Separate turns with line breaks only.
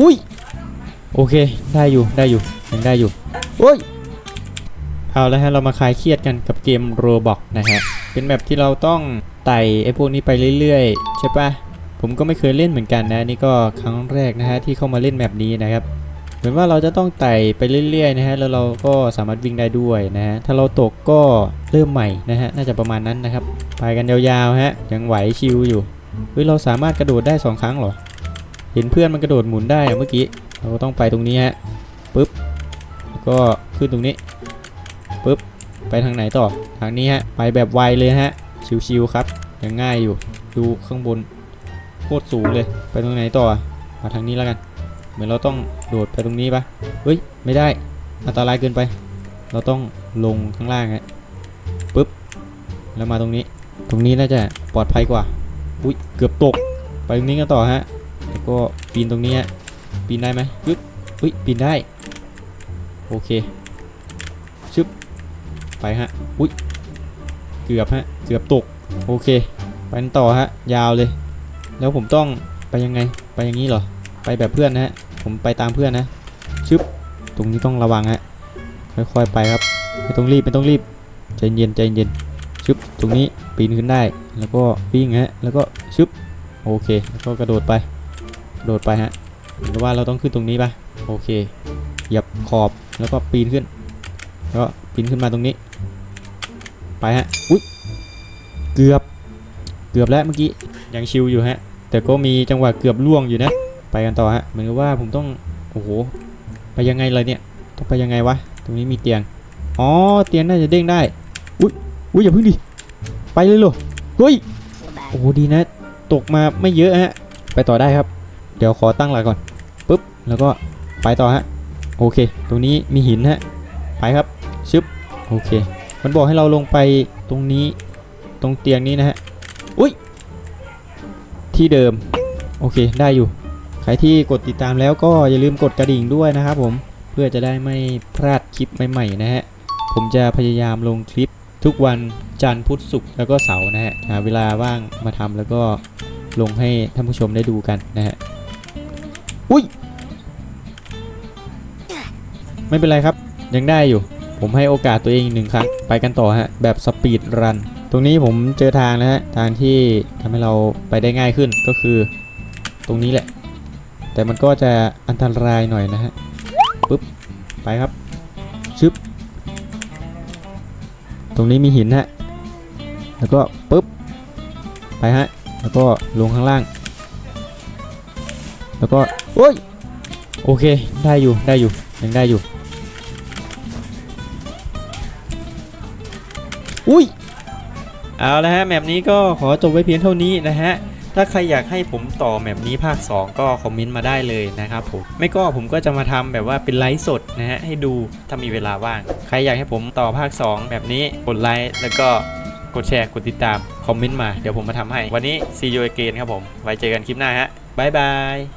อุ้ยโอเค ได้อยู่ได้อยู่ยังได้อยู่โอ้ยเอาแล้วฮะเรามาคลายเครียดกันกับเกมโรบอกนะฮะเป็นแบบที่เราต้องไต่ไอ้พวกนี้ไปเรื่อยๆใช่ปะผมก็ไม่เคยเล่นเหมือนกันนะนี่ก็ครั้งแรกนะฮะที่เข้ามาเล่นแบบนี้นะครับเหมือนว่าเราจะต้องไต่ไปเรื่อยๆนะฮะแล้วเราก็สามารถวิ่งได้ด้วยนะฮะถ้าเราตกก็เริ่มใหม่นะฮะน่าจะประมาณนั้นนะครับไปกันยาวๆฮะยังไหวชิวอยู่เฮ้ยเราสามารถกระโดดได้สองครั้งหรอ เห็นเพื่อนมันกระโดดหมุนได้อะเมื่อกี้ เราก็ต้องไปตรงนี้ฮะปึ๊บแล้วก็ขึ้นตรงนี้ปึ๊บไปทางไหนต่อทางนี้ฮะไปแบบไวเลยฮะชิวๆครับยังง่ายอยู่ดูข้างบนโคตรสูงเลยไปตรงไหนต่อมาทางนี้แล้วกัน เหมือนเราต้องโดดไปตรงนี้ปะเฮ้ยไม่ได้อันตรายเกินไป เราต้องลงข้างล่างฮะปึ๊บแล้วมาตรงนี้ ตรงนี้น่าจะปลอดภัยกว่าอุ้ยเกือบตกไปตรงนี้กันต่อฮะ แล้วก็ปีนตรงนี้ฮะปีนได้ไหมปึ๊บอุ้ยปีนได้ โอเค ชึบ ไปฮะ อุ้ย เกือบฮะ เกือบตก โอเค ไปต่อฮะ ยาวเลย แล้วผมต้องไปยังไง ไปอย่างนี้เหรอ ไปแบบเพื่อนนะฮะ ผมไปตามเพื่อนนะ ชึบ ตรงนี้ต้องระวังฮะ ค่อยๆไปครับ ไม่ต้องรีบ ไม่ต้องรีบ ใจเย็นใจเย็น ชึบ ตรงนี้ปีนขึ้นได้ แล้วก็วิ่งฮะ แล้วก็ชึบ โอเค แล้วก็กระโดดไป โดดไปฮะเหมือนกับว่าเราต้องขึ้นตรงนี้ปะโอเคเหยียบขอบแล้วก็ปีนขึ้น แล้วก็ปีนขึ้นมาตรงนี้ ไปฮะอุ้ยเกือบเกือบแล้วเมื่อกี้ยังชิวอยู่ฮะ แต่ก็มีจังหวะเกือบล่วงอยู่นะ ไปกันต่อฮะเหมือนกับว่าผมต้องโอ้โหไปยังไงเลยเนี่ยต้องไปยังไงวะตรงนี้มีเตียงอ๋อเตียงน่าจะเด้งได้อุ้ยอุ้ยอย่าพิ่งดิไปเลยเหรอเฮ้ยโอ้โหดีนะ ตกมาไม่เยอะฮะ ไปต่อได้ครับ เดี๋ยวขอตั้งหลักก่อนปุ๊บแล้วก็ไปต่อฮะโอเค ตรงนี้มีหินฮะไปครับชึบโอเค มันบอกให้เราลงไปตรงนี้ตรงเตียงนี้นะฮะอุ้ยที่เดิมโอเคได้อยู่ใครที่กดติดตามแล้วก็อย่าลืมกดกระดิ่งด้วยนะครับผมเพื่อจะได้ไม่พลาดคลิปใหม่ๆนะฮะผมจะพยายามลงคลิปทุกวันจันทร์พุธศุกร์แล้วก็เสาร์นะฮะหาเวลาว่างมาทำแล้วก็ลงให้ท่านผู้ชมได้ดูกันนะฮะ อุ้ย ไม่เป็นไรครับ ยังได้อยู่ ผมให้โอกาสตัวเองอีกหนึ่งครั้ง ไปกันต่อฮะ แบบสปีดรัน ตรงนี้ผมเจอทางนะฮะ ทางที่ทำให้เราไปได้ง่ายขึ้นก็คือตรงนี้แหละ แต่มันก็จะอันตรายหน่อยนะฮะ ปึ๊บ ไปครับ ชึบ ตรงนี้มีหินฮะ แล้วก็ปึ๊บ ไปฮะ แล้วก็ลงข้างล่าง แล้วก็โอ้ยโอเคได้อยู่ได้อยู่ยังได้อยู่อุ้ยเอาละฮะแมปนี้ก็ขอจบไว้เพียงเท่านี้นะฮะถ้าใครอยากให้ผมต่อแมปนี้ภาค 2 ก็คอมเมนต์มาได้เลยนะครับผมไม่ก็ผมก็จะมาทำแบบว่าเป็นไลฟ์สดนะฮะให้ดูถ้ามีเวลาว่าง ใครอยากให้ผมต่อภาค 2 แบบนี้กดไลค์แล้วก็กดแชร์กดติดตามคอมเมนต์มาเดี๋ยวผมมาทำให้ วันนี้ see you again ครับผมไว้เจอกันคลิปหน้าฮะบ๊ายบาย